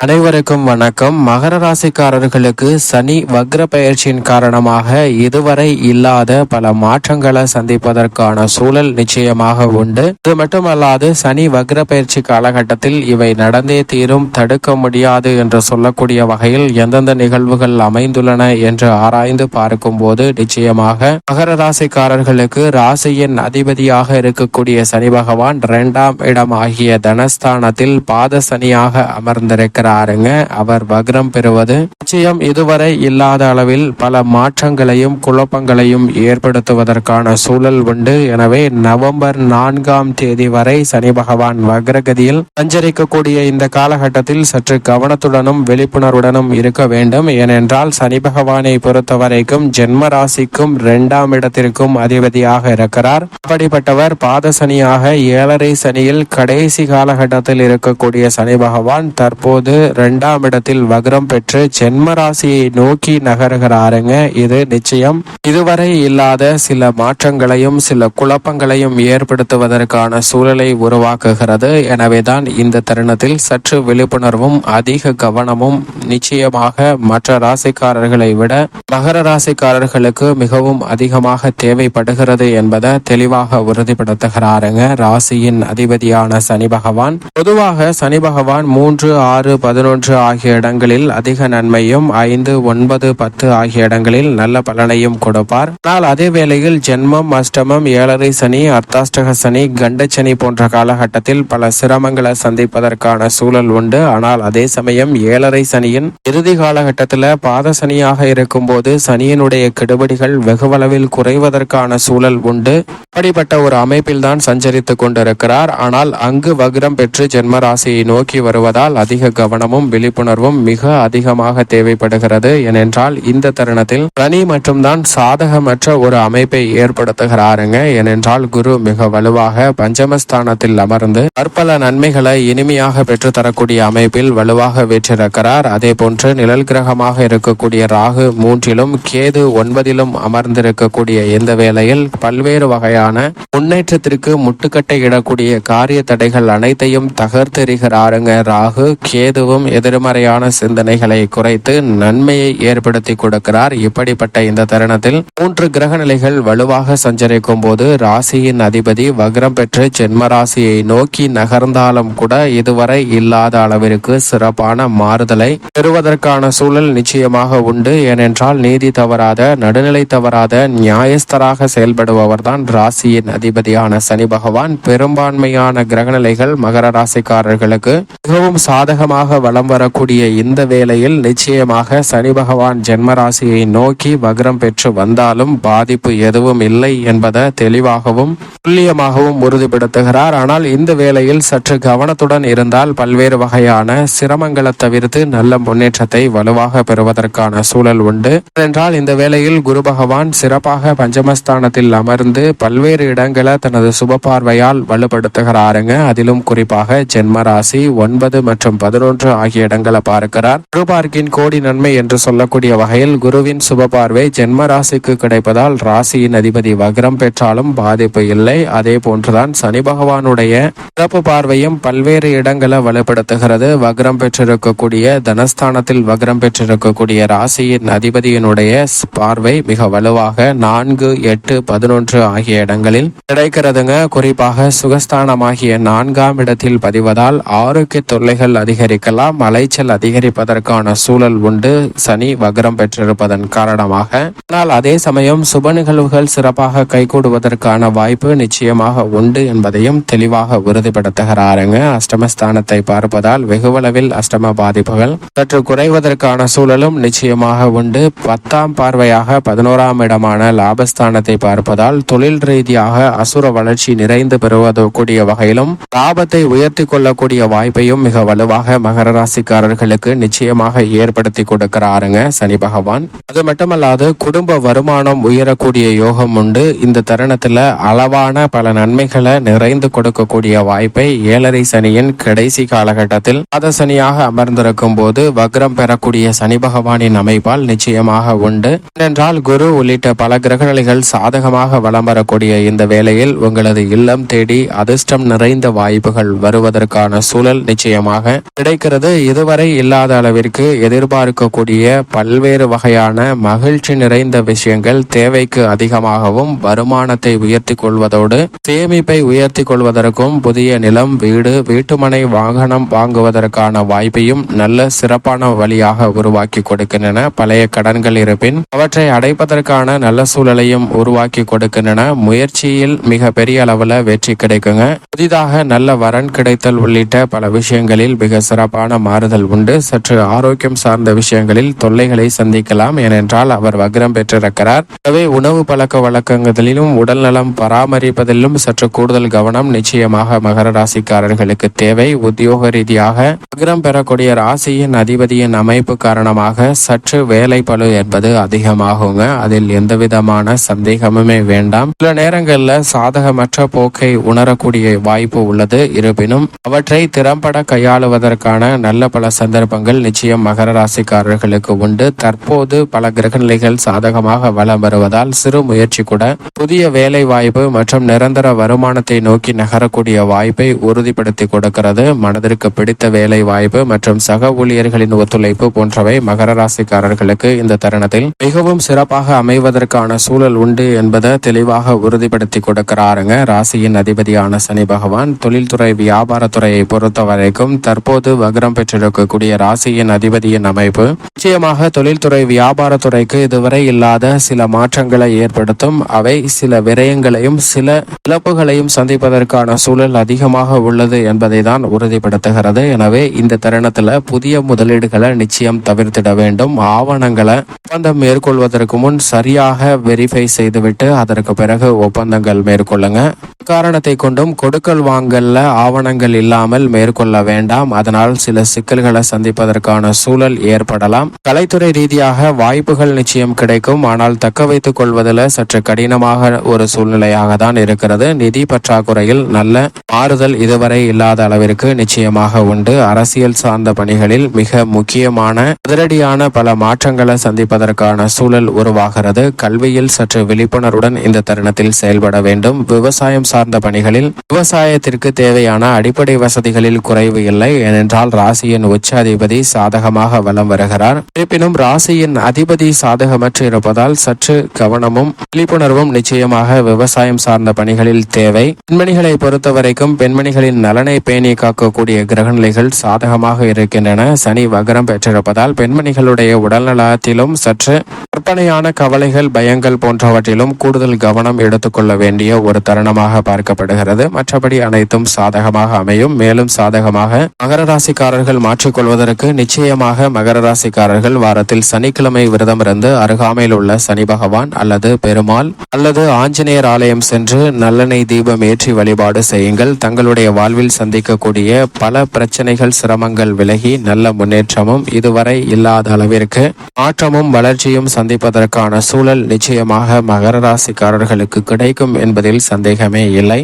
அனைவருக்கும் வணக்கம். மகர ராசிக்காரர்களுக்கு சனி வக்ர பயிற்சியின் காரணமாக இதுவரை இல்லாத பல மாற்றங்களை சந்திப்பதற்கான சூழல் நிச்சயமாக உண்டு. இது மட்டுமல்லாது சனி வக்ர பயிற்சி காலகட்டத்தில் இவை நடந்தே தீரும் தடுக்க முடியாது என்று சொல்லக்கூடிய வகையில் எந்தெந்த நிகழ்வுகள் அமைந்துள்ளன என்று ஆராய்ந்து பார்க்கும்போது நிச்சயமாக மகர ராசிக்காரர்களுக்கு ராசியின் அதிபதியாக இருக்கக்கூடிய சனி பகவான் இரண்டாம் இடம் ஆகிய தனஸ்தானத்தில் பாத சனியாக இருக்கிறாருங்க அவர் வக்ரம் பெறுவது நிச்சயம் இதுவரை இல்லாத அளவில் பல மாற்றங்களையும் குழப்பங்களையும் ஏற்படுத்துவதற்கான சூழல் உண்டு. எனவே நவம்பர் நான்காம் தேதி வரை சனி பகவான் வக்ரகதியில் சஞ்சரிக்கக்கூடிய இந்த காலகட்டத்தில் சற்று கவனத்துடனும் விழிப்புணர்வுடனும் இருக்க வேண்டும். ஏனென்றால் சனி பகவானை பொறுத்தவரைக்கும் ஜென்ம ராசிக்கும் இரண்டாம் இடத்திற்கும் அதிபதியாக இருக்கிறார். அப்படிப்பட்டவர் பாத சனியாக ஏழரை சனியில் கடைசி காலகட்டத்தில் இருக்கக்கூடிய சனி பகவான் தற்போது ரெண்டாம் இடத்தில் வக்ரம் பெற்று ஜென்ம ராசியை நோக்கி நகருகிறாருங்க. இது நிச்சயம். இதுவரை இல்லாத சில மாற்றங்களையும் சில குழப்பங்களையும் ஏற்படுத்துவதற்கான சூழலை உருவாக்குகிறது. எனவேதான் இந்த தருணத்தில் சற்று விழிப்புணர்வும் அதிக கவனமும் நிச்சயமாக மற்ற ராசிக்காரர்களை விட மகர ராசிக்காரர்களுக்கு மிகவும் அதிகமாக தேவைப்படுகிறது என்பதை தெளிவாக உறுதிப்படுத்துகிறாருங்க. ராசியின் அதிபதியான சனி பகவான். பொதுவாக சனி பகவான் மூன்று ஆறு பதினொன்று ஆகிய இடங்களில் அதிக நன்மையும் ஐந்து ஒன்பது பத்து ஆகிய இடங்களில் நல்ல பலனையும் கொடுப்பார். ஆனால் அதே வேளையில் ஜென்மம் அஷ்டமம் ஏழரை சனி அர்த்தாஷ்டக சனி கண்டச்சனி போன்ற காலகட்டத்தில் பல சிரமங்களை சந்திப்பதற்கான சூழல் உண்டு. ஆனால் அதே சமயம் ஏழரை சனியின் இறுதி காலகட்டத்தில் பாத சனியாக இருக்கும்போது சனியினுடைய கெடுபடிகள் வெகுவளவில் குறைவதற்கான சூழல் உண்டு. அப்படிப்பட்ட ஒரு அமைப்பில் தான் சஞ்சரித்துக் கொண்டிருக்கிறார். ஆனால் அங்கு வக்ரம் பெற்று ஜென்ம ராசியை நோக்கி வருவதால் அதிக கவனம் கவனமும் விழிப்புணர்வும் மிக அதிகமாக தேவைப்படுகிறது. ஏனென்றால் இந்த தருணத்தில் சனி மட்டும்தான் சாதகமற்ற ஒரு அமைப்பை ஏற்படுத்துகிறாருங்க. ஏனென்றால் குரு மிக வலுவாக பஞ்சமஸ்தானத்தில் அமர்ந்து பற்பல நன்மைகளை இனிமையாக பெற்றுத்தரக்கூடிய அமைப்பில் வலுவாக வெற்றிருக்கிறார். அதே போன்று நிழல் கிரகமாக இருக்கக்கூடிய ராகு மூன்றிலும் கேது ஒன்பதிலும் அமர்ந்திருக்கக்கூடிய இந்த வேளையில் பல்வேறு வகையான முன்னேற்றத்திற்கு முட்டுக்கட்டை இடக்கூடிய காரிய தடைகள் அனைத்தையும் தகர்த்தெறிகிறாருங்க. ராகு கேது கேதுவும் எதிர்மறையான சிந்தனைகளை குறைத்து நன்மையை ஏற்படுத்தி கொடுக்கிறார். இப்படிப்பட்ட இந்த தருணத்தில் மூன்று கிரக நிலைகள் வலுவாக சஞ்சரிக்கும் போது ராசியின் அதிபதி வக்ரம் பெற்று ஜென்மராசியை நோக்கி நகர்ந்தாலும் கூட இதுவரை இல்லாத அளவிற்கு சிறப்பான மாறுதலை பெறுவதற்கான சூழல் நிச்சயமாக உண்டு. ஏனென்றால் நீதி தவறாத நடுநிலை தவறாத நியாயஸ்தராக செயல்படுபவர்தான் ராசியின் அதிபதியான சனி பகவான். பெரும்பான்மையான கிரகநிலைகள் மகர ராசிக்காரர்களுக்கு மிகவும் சாதகமாக வலம் வரக்கூடிய இந்த வேளையில் நிச்சயமாக சனி பகவான் ஜென்மராசியை நோக்கி வக்ரம் பெற்று வந்தாலும் பாதிப்பு எதுவும் இல்லை என்பதை தெளிவாகவும் துல்லியமாகவும் உறுதிப்படுத்துகிறார். ஆனால் இந்த வேளையில் சற்று கவனத்துடன் இருந்தால் பல்வேறு வகையான சிரமங்களை தவிர்த்து நல்ல முன்னேற்றத்தை வலுவாக பெறுவதற்கான சூழல் உண்டு. என்றால் இந்த வேளையில் குரு பகவான் சிறப்பாக பஞ்சமஸ்தானத்தில் அமர்ந்து பல்வேறு இடங்களை தனது சுப பார்வையால் வலுப்படுத்துகிறாருங்க. அதிலும் குறிப்பாக ஜென்மராசி ஒன்பது மற்றும் பதினொன்று ஆகிய இடங்களை பார்க்கிறார். குரு பார்க்கின் கோடி நன்மை என்று சொல்லக்கூடிய வகையில் குருவின் சுப பார்வை ஜென்ம ராசிக்கு கிடைப்பதால் ராசியின் அதிபதி வக்ரம் பெற்றாலும் பாதிப்பு இல்லை. அதே போன்றுதான் சனி பகவானுடைய சிறப்பு பார்வையும் பல்வேறு இடங்களை வலுப்படுத்துகிறது. வக்ரம் பெற்றிருக்கக்கூடிய தனஸ்தானத்தில் வக்ரம் பெற்றிருக்கக்கூடிய ராசியின் அதிபதியினுடைய பார்வை மிக வலுவாக நான்கு எட்டு பதினொன்று ஆகிய இடங்களில் கிடைக்கிறதுங்க. குறிப்பாக சுகஸ்தானமாகிய நான்காம் இடத்தில் பதிவதால் ஆரோக்கிய தொல்லைகள் அதிகரிக்க இருக்கலாம் அலைச்சல் அதிகரிப்பதற்கான சூழல் உண்டு. சனி வக்ரம் பெற்றிருப்பதன் காரணமாக. ஆனால் அதே சமயம் சுப நிகழ்வுகள் சிறப்பாக கைகூடுவதற்கான வாய்ப்பு நிச்சயமாக உண்டு என்பதையும் தெளிவாக உறுதிப்படுத்துகிறாருங்க. அஷ்டமஸ்தானத்தை பார்ப்பதால் வெகுவளவில் அஷ்டம பாதிப்புகள் சற்று குறைவதற்கான சூழலும் நிச்சயமாக உண்டு. பத்தாம் பார்வையாக பதினோராம் இடமான லாபஸ்தானத்தை பார்ப்பதால் தொழில் ரீதியாக அசுர வளர்ச்சி நிறைந்து பெறுவது கூடிய வகையிலும் லாபத்தை உயர்த்தி கொள்ளக்கூடிய வாய்ப்பையும் மிக வலுவாக மகர ராசிக்காரர்களுக்கு நிச்சயமாக ஏற்படுத்தி கொடுக்கிறாருங்க சனி பகவான். அது மட்டுமல்லாது குடும்ப வருமானம் உயரக்கூடிய யோகம் உண்டு. இந்த தருணத்துல அளவான பல நன்மைகளை நிறைந்து கொடுக்கக்கூடிய வாய்ப்பை ஏழரை சனியின் கடைசி காலகட்டத்தில் பாத சனியாக அமர்ந்திருக்கும் போது வக்ரம் பெறக்கூடிய சனி பகவானின் அமைப்பால் நிச்சயமாக உண்டு. ஏனென்றால் குரு உள்ளிட்ட பல கிரகநிலைகள் சாதகமாக வலம் வரக்கூடிய இந்த வேளையில் உங்களது இல்லம் தேடி அதிர்ஷ்டம் நிறைந்த வாய்ப்புகள் வருவதற்கான சூழல் நிச்சயமாக கிடைக்க இருக்கிறது இதுவரை இல்லாத அளவிற்கு எதிர்பார்க்கக்கூடிய பல்வேறு வகையான மகிழ்ச்சி நிறைந்த விஷயங்கள் தேவைக்கு அதிகமாகவும் வருமானத்தை உயர்த்தி கொள்வதோடு சேமிப்பை உயர்த்தி கொள்வதற்கும் புதிய நிலம் வீடு வீட்டுமனை வாகனம் வாங்குவதற்கான வாய்ப்பையும் நல்ல சிறப்பான வழியாக உருவாக்கி கொடுக்கின்றன. பழைய கடன்கள் இருப்பின் அவற்றை அடைப்பதற்கான நல்ல சூழலையும் உருவாக்கி கொடுக்கின்றன. முயற்சியில் மிக பெரிய அளவுல வெற்றி கிடைக்குங்க. புதிதாக நல்ல வரன் கிடைத்தல் உள்ளிட்ட பல விஷயங்களில் மிக சிறப்பான மாறுதல் உண்டு. சற்று ஆரோக்கியம் சார்ந்த விஷயங்களில் தொல்லைகளை சந்திக்கலாம். ஏனென்றால் அவர் வக்ரம் பெற்றிருக்கிறார். எனவே உணவு பழக்க வழக்கங்களிலும் உடல்நலம் பராமரிப்பதிலும் சற்று கூடுதல் கவனம் நிச்சயமாக மகர ராசிக்காரர்களுக்கு தேவை. உத்தியோக ரீதியாக வக்ரம் பெறக்கூடிய ராசியின் அதிபதியின் அமைப்பு காரணமாக சற்று வேலை பழு என்பது அதிகமாகுங்க. அதில் எந்த விதமான சந்தேகமுமே வேண்டாம். சில நேரங்களில் சாதகமற்ற போக்கை உணரக்கூடிய வாய்ப்பு உள்ளது. இருப்பினும் அவற்றை திறம்பட கையாளுவதற்கான நல்ல பல சந்தர்ப்பங்கள் நிச்சயம் மகர ராசிக்காரர்களுக்கு உண்டு. தற்போது பல கிரகநிலைகள் சாதகமாக வளம் வருவதால் சிறு முயற்சி கூட. புதிய வேலை வாய்ப்பு மற்றும் நிரந்தர வருமானத்தை நோக்கி நகரக்கூடிய வாய்ப்பை உறுதிப்படுத்தி கொடுக்கிறது. மனதிற்கு பிடித்த வேலை வாய்ப்பு மற்றும் சக ஊழியர்களின் ஒத்துழைப்பு போன்றவை மகர ராசிக்காரர்களுக்கு இந்த தருணத்தில் மிகவும் சிறப்பாக அமைவதற்கான சூழல் உண்டு என்பதை தெளிவாக உறுதிப்படுத்தி கொடுக்கிறாருங்க. ராசியின் அதிபதியான சனி பகவான். தொழில்துறை வியாபாரத்துறையை பொறுத்த வரைக்கும் தற்போது வக்ரம் பெற்றிருக்கக்கூடிய ராசியின் அதிபதியின் அமைப்பு. நிச்சயமாக தொழில்துறை வியாபாரத்துறைக்கு இதுவரை இல்லாத சில மாற்றங்களை ஏற்படுத்தும். அவை சில விரயங்களையும் சில இழப்புகளையும் சந்திப்பதற்கான சூழல் அதிகமாக உள்ளது என்பதை தான் உறுதிப்படுத்துகிறது. எனவே இந்த தருணத்துல புதிய முதலீடுகளை நிச்சயம் தவிர்த்திட வேண்டும். ஆவணங்களை ஒப்பந்தம் மேற்கொள்வதற்கு முன் சரியாக வெரிஃபை செய்துவிட்டு அதற்கு பிறகு ஒப்பந்தங்கள் மேற்கொள்ளுங்க. காரணத்தை கொண்டும் கொடுக்கல் வாங்கல்ல ஆவணங்கள் இல்லாமல் மேற்கொள்ள வேண்டாம். அதனால் சில சிக்கல்களை சந்திப்பதற்கான சூழல் ஏற்படலாம். கலைத்துறை ரீதியாக வாய்ப்புகள் நிச்சயம் கிடைக்கும். ஆனால் தக்க வைத்துக் கொள்வதில் சற்று கடினமாக ஒரு சூழ்நிலையாக தான் இருக்கிறது. நிதி பற்றாக்குறையில் நல்ல மாறுதல் இதுவரை இல்லாத அளவிற்கு நிச்சயமாக உண்டு. அரசியல் சார்ந்த பணிகளில் மிக முக்கியமான அதிரடியான பல மாற்றங்களை சந்திப்பதற்கான சூழல் உருவாகிறது. கல்வியில் சற்று விழிப்புணர்வுடன் இந்த தருணத்தில் செயல்பட வேண்டும். விவசாயம் சார்ந்த பணிகளில் விவசாயத்திற்கு தேவையான அடிப்படை வசதிகளில் குறைவு இல்லை. ஏனென்றால் ராசியின் உச்சாதிபதி சாதகமாக வலம் வருகிறார். இருப்பினும் ராசியின் அதிபதி சாதகமற்று இருப்பதால் சற்று கவனமும் விழிப்புணர்வும் நிச்சயமாக விவசாயம் சார்ந்த பணிகளில் தேவை. பெண்மணிகளை பொறுத்தவரைக்கும் பெண்மணிகளின் நலனை பேணி காக்கக்கூடிய கிரகநிலைகள் சாதகமாக இருக்கின்றன. சனி வகரம் பெற்றிருப்பதால் பெண்மணிகளுடைய உடல்நலத்திலும் சற்று கற்பனையான கவலைகள் பயங்கள் போன்றவற்றிலும் கூடுதல் கவனம் எடுத்துக்கொள்ள வேண்டிய ஒரு தருணமாக பார்க்கப்படுகிறது. மற்றபடி அனைத்தும் சாதகமாக அமையும். மேலும் சாதகமாக மகர ராசிக்கார ராசிக்காரர்கள் மாற்றிக்கொள்வதற்கு நிச்சயமாக மகர ராசிக்காரர்கள் வாரத்தில் சனிக்கிழமை விரதம் இருந்து அருகாமையில் உள்ள சனி பகவான் அல்லது பெருமாள் அல்லது ஆஞ்சநேயர் ஆலயம் சென்று நல்லெண்ணெய் தீபம் ஏற்றி வழிபாடு செய்யுங்கள். தங்களுடைய வாழ்வில் சந்திக்கக்கூடிய பல பிரச்சனைகள் சிரமங்கள் விலகி நல்ல முன்னேற்றமும் இதுவரை இல்லாத அளவிற்கு மாற்றமும் வளர்ச்சியும் சந்திப்பதற்கான சூழல் நிச்சயமாக மகர ராசிக்காரர்களுக்கு கிடைக்கும் என்பதில் சந்தேகமே இல்லை.